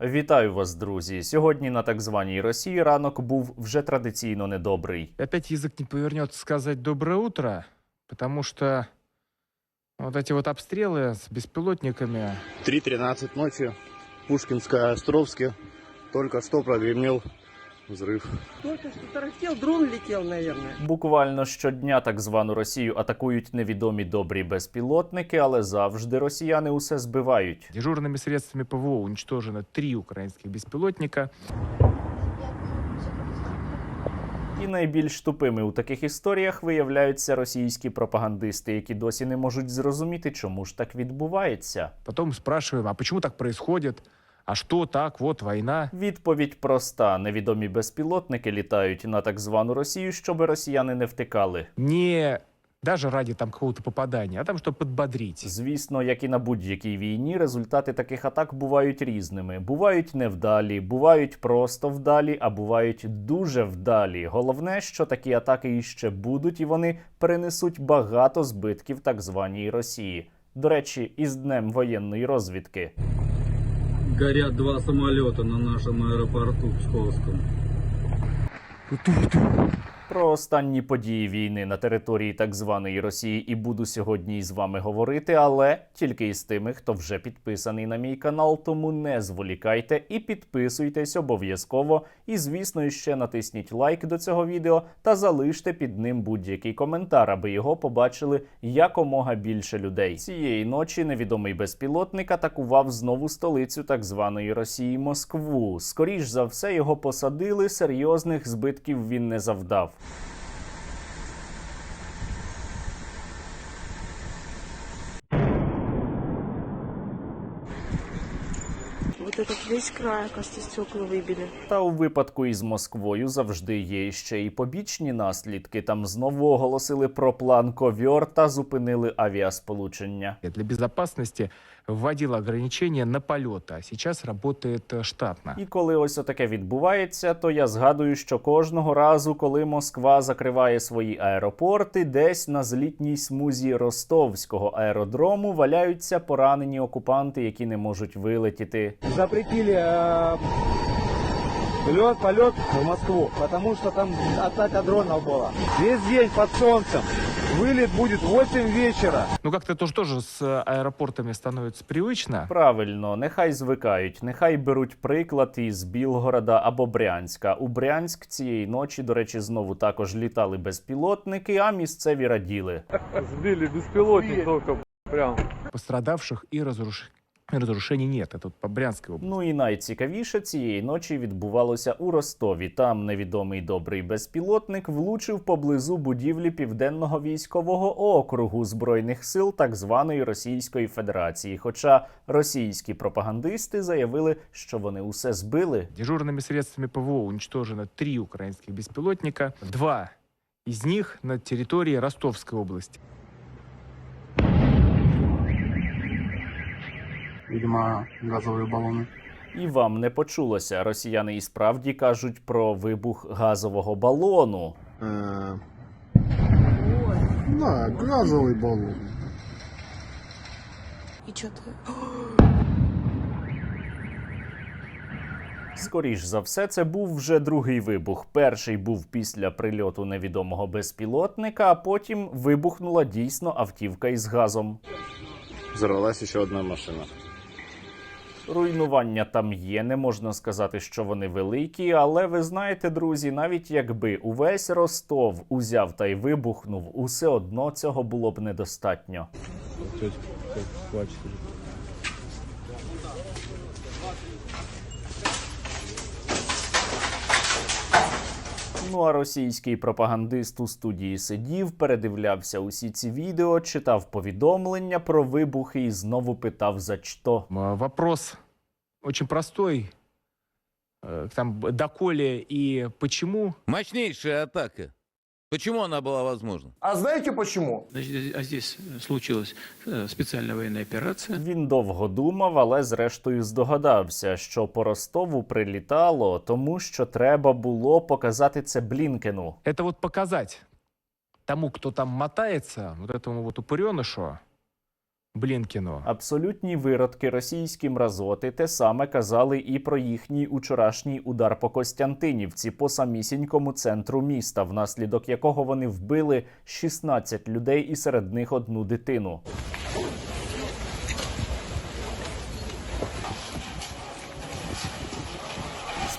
Вітаю вас, друзі! Сьогодні на так званій Росії ранок був вже традиційно недобрий. Опять язык не повернется сказать «доброе утро», потому что вот эти вот обстрелы с беспилотниками, 3.13 ночи, Пушкинская, Островске. Только что прогремел взрыв. Только что тарахтел, дрон летел, наверное. Буквально щодня так звану Росію атакують невідомі добрі безпілотники, але завжди росіяни усе збивають. дежурными средствами ПВО уничтожено три украинских беспилотника. І найбільш тупими у таких історіях виявляються російські пропагандисти, які досі не можуть зрозуміти, чому ж так відбувається. Потом спрашиваем, а почему так происходит? А что так? Вот война. Відповідь проста: невідомі безпілотники літають на так звану Росію, щоби росіяни не втекали. Не даже ради там какого-то попадания, а там, чтобы подбодрить. Звісно, як і на будь-якій війні, результати таких атак бувають різними. Бувають невдалі, бувають просто вдалі, а бувають дуже вдалі. Головне, що такі атаки іще будуть, і вони перенесуть багато збитків так званій Росії. До речі, із днем воєнної розвідки. Горят два самолета на нашем аэропорту Псковском. Про останні події війни на території так званої Росії і буду сьогодні із вами говорити, але тільки із тими, хто вже підписаний на мій канал. Тому не зволікайте і підписуйтесь обов'язково. І звісно, ще натисніть лайк до цього відео та залиште під ним будь-який коментар, аби його побачили якомога більше людей. Цієї ночі невідомий безпілотник атакував знову столицю так званої Росії Москву. Скоріш за все його посадили. Серйозних збитків він не завдав. Вот этот весь край, оказывается, стекла выбили. Та у випадку із Москвою завжди є ще й побічні наслідки. Там знову оголосили про план ковьор та зупинили авіасполучення. Я Для безопасности вводила ограничения на полеты, а сейчас работает э, штатно. І коли ось отаке відбувається, то я згадую, що кожного разу, коли Москва закриває свої аеропорти, десь на злітній смузі ростовського аеродрому валяються поранені окупанти, які не можуть вилетіти. запретили э, лед, полет в Москву, потому что там атака дронов была. Весь день под солнцем. Вылет будет в 8 вечера. Ну, как-то тоже, тоже с э, аэропортами становится привычно. Правильно, нехай звикають, нехай беруть приклад із Білгорода або Брянська. У Брянськ цієї ночі, до речі, знову також літали безпілотники, а місцеві раділи. Сбили беспилотник только прям. Пострадавших и разруш- и разрушений нет. Это вот по Брянской области. Ну і найцікавіше цієї ночі відбувалося у Ростові. Там невідомий добрий безпілотник влучив поблизу будівлі південного військового округу збройних сил так званої Російської Федерації. Хоча російські пропагандисти заявили, що вони усе збили. Дежурными средствами ПВО уничтожено три украинских беспилотника. Два из них на территории Ростовской области. Видимо, газовые баллоны. І вам не почулося. Росіяни і справді кажуть про вибух газового балону. Э, Да, газовый баллон. И что-то... Скоріш за все, це був вже другий вибух. Перший був після прильоту невідомого безпілотника, а потім вибухнула дійсно автівка із газом. Взорвалась еще одна машина. Руйнування там є, не можна сказати, що вони великі, але ви знаєте, друзі, навіть якби увесь Ростов узяв та й вибухнув, усе одно цього було б недостатньо. Ну а російський пропагандист у студії сидів, передивлявся усі ці відео, читав повідомлення про вибухи і знову питав за що. Вопрос дуже простой. Э, Там доколе і почему. Мощнейшая атака. Почему она была возможна? А знаете почему? Значит, а здесь случилась э, специальная военная операция. Він довго думав, але зрештою здогадався, що по Ростову прилітало, тому що треба було показати це Блінкену. Это вот показать тому, кто там мотается, вот этому вот упыренышу, Блинкину. Абсолютні виродки російські мразоти те саме казали і про їхній учорашній удар по Костянтинівці по самісінькому центру міста, внаслідок якого вони вбили 16 людей і серед них одну дитину.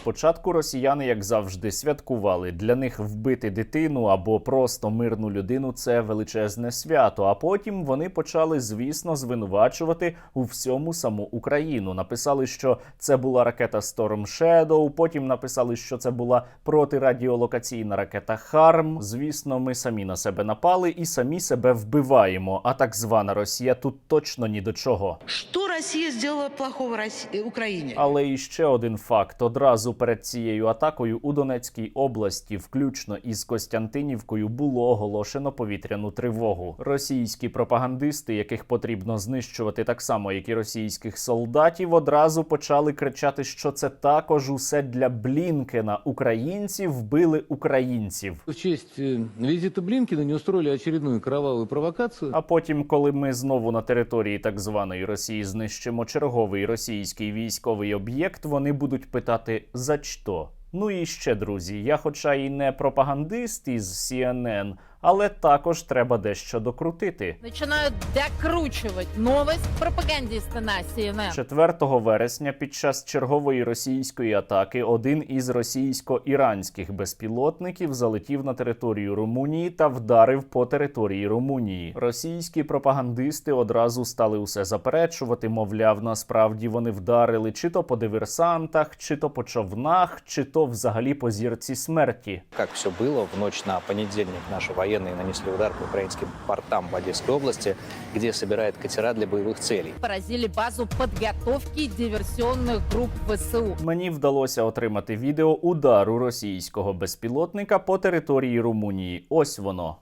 Спочатку росіяни, як завжди, святкували. Для них вбити дитину або просто мирну людину це величезне свято. А потім вони почали, звісно, звинувачувати у всьому саму Україну. Написали, що це була ракета Storm Shadow, Потім написали, що це була протирадіолокаційна ракета Харм. Звісно, ми самі на себе напали і самі себе вбиваємо. А так звана Росія тут точно ні до чого. Что Россия сделала плохого России, Украине? Але і ще один факт: одразу перед цією атакою у Донецькій області, включно із Костянтинівкою, було оголошено повітряну тривогу. Російські пропагандисти, яких потрібно знищувати так само, як і російських солдатів, одразу почали кричати, що це також усе для Блінкена. Українці вбили українців. В честь э, визита Блинкина не устроили очередную кровавую провокацию. А потім, коли ми знову на території так званої Росії знищимо черговий російський військовий об'єкт, вони будуть питати за что. Ну і ще, друзі, я, хоча і не пропагандист із CNN, але також треба дещо докрутити. Начинают докручивать новость пропагандисты на CNN. 4 вересня під час чергової російської атаки один із російсько-іранських безпілотників залетів на територію Румунії та вдарив по території Румунії. Російські пропагандисти одразу стали усе заперечувати. Мовляв, насправді вони вдарили чи то по диверсантах, чи то по човнах, чи то взагалі по зірці смерті. Как все было, в ночь на понедельник наши военные нанесли удар по украинским портам в Одесской области, где собирают катера для боевых целей. Поразили базу подготовки диверсионных групп ВСУ. Мені вдалося отримати відео удару російського безпілотника по території Румунії. Ось воно.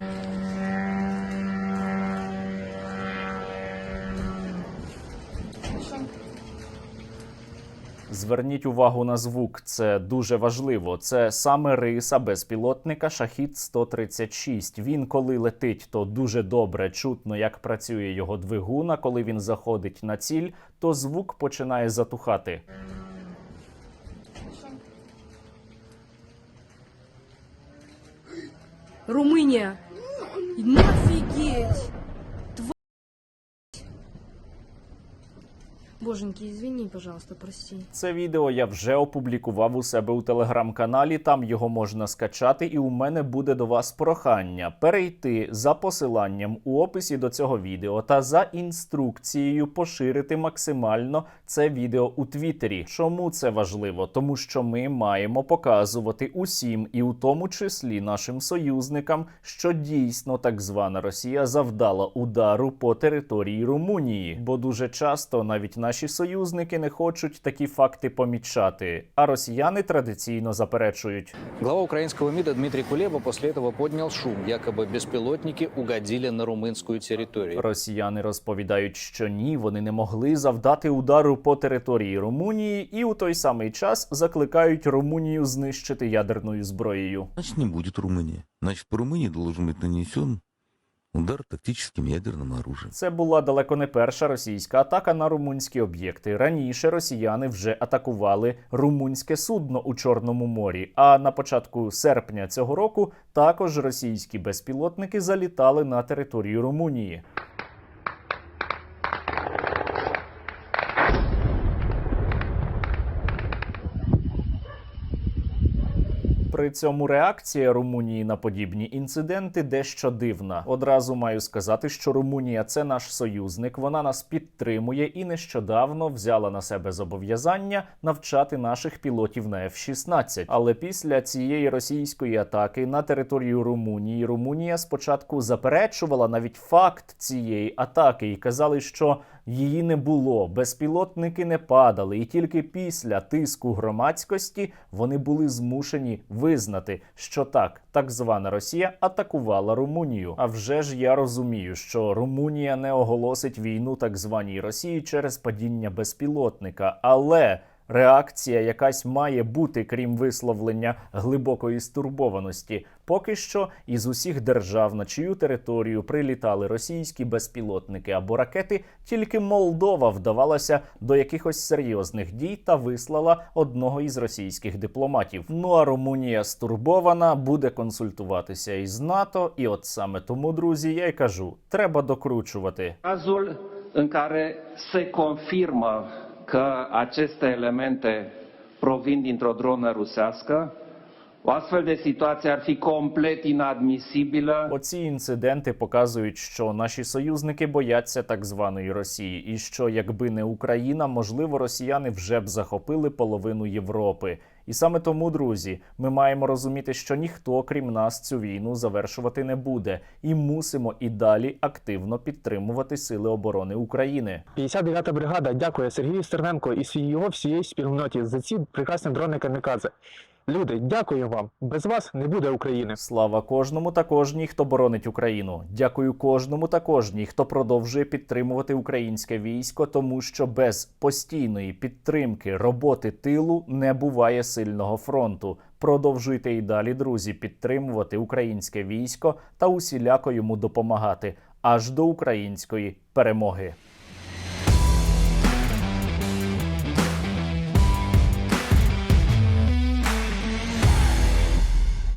Зверніть увагу на звук, це дуже важливо. Це саме риса безпілотника Шахід 136. Він коли летить, то дуже добре чутно, як працює його двигун. А коли він заходить на ціль, то звук починає затухати. Румыния. Ну Боженьки, извини, пожалуйста, прости. Це відео я вже опублікував у себе у телеграм-каналі. Там його можна скачати, і у мене буде до вас прохання перейти за посиланням у описі до цього відео та за інструкцією поширити максимально це відео у Твіттері. Чому це важливо? Тому що ми маємо показувати усім, і у тому числі нашим союзникам, що дійсно так звана Росія завдала удару по території Румунії, бо дуже часто навіть наші союзники не хочуть такі факти помічати, а росіяни традиційно заперечують. Глава украинского МИДа Дмитрий Кулеба после этого поднял шум. Якобы беспилотники угодили на румынскую территорию. Росіяни розповідають, що ні, вони не могли завдати удару по території Румунії, і у той самий час закликають Румунію знищити ядерною зброєю. Значит, не будет Румынии. Значит, по Румынии должен быть нанесен удар тактичним ядерним оружием. Це була далеко не перша російська атака на румунські об'єкти. Раніше росіяни вже атакували румунське судно у Чорному морі. А на початку серпня цього року також російські безпілотники залітали на територію Румунії. При цьому реакція Румунії на подібні інциденти дещо дивна. Одразу маю сказати, що Румунія це наш союзник. Вона нас підтримує і нещодавно взяла на себе зобов'язання навчати наших пілотів на F-16. Але після цієї російської атаки на територію Румунії Румунія спочатку заперечувала навіть факт цієї атаки і казали, що її не було, безпілотники не падали, і тільки після тиску громадськості вони були змушені визнати, що так, так звана Росія атакувала Румунію. А вже ж я розумію, що Румунія не оголосить війну так званій Росії через падіння безпілотника, але. Реакція якась має бути, крім висловлення глибокої стурбованості. Поки що із усіх держав, на чию територію прилітали російські безпілотники або ракети, тільки Молдова вдавалася до якихось серйозних дій та вислала одного із російських дипломатів. Ну а Румунія стурбована, буде консультуватися із НАТО, і от саме тому, друзі, я й кажу: треба докручувати. Care se confirmă că aceste elemente provin dintr-o dronă rusească, o astfel de situație ar fi complet inadmisibilă. Оці інциденти показують, що наші союзники бояться так званої Росії, і що якби не Україна, можливо, росіяни вже б захопили половину Європи. І саме тому, друзі, ми маємо розуміти, що ніхто, крім нас, цю війну завершувати не буде, і мусимо і далі активно підтримувати сили оборони України. 59-та бригада дякує Сергію Стерненко і його всієї спільноті за ці прекрасні дрони камікадзе. Люди, дякую вам. Без вас не буде України. Слава кожному та кожній, хто боронить Україну. Дякую кожному та кожній, хто продовжує підтримувати українське військо, тому що без постійної підтримки роботи тилу не буває сильного фронту. Продовжуйте і далі, друзі, підтримувати українське військо та усіляко йому допомагати аж до української перемоги.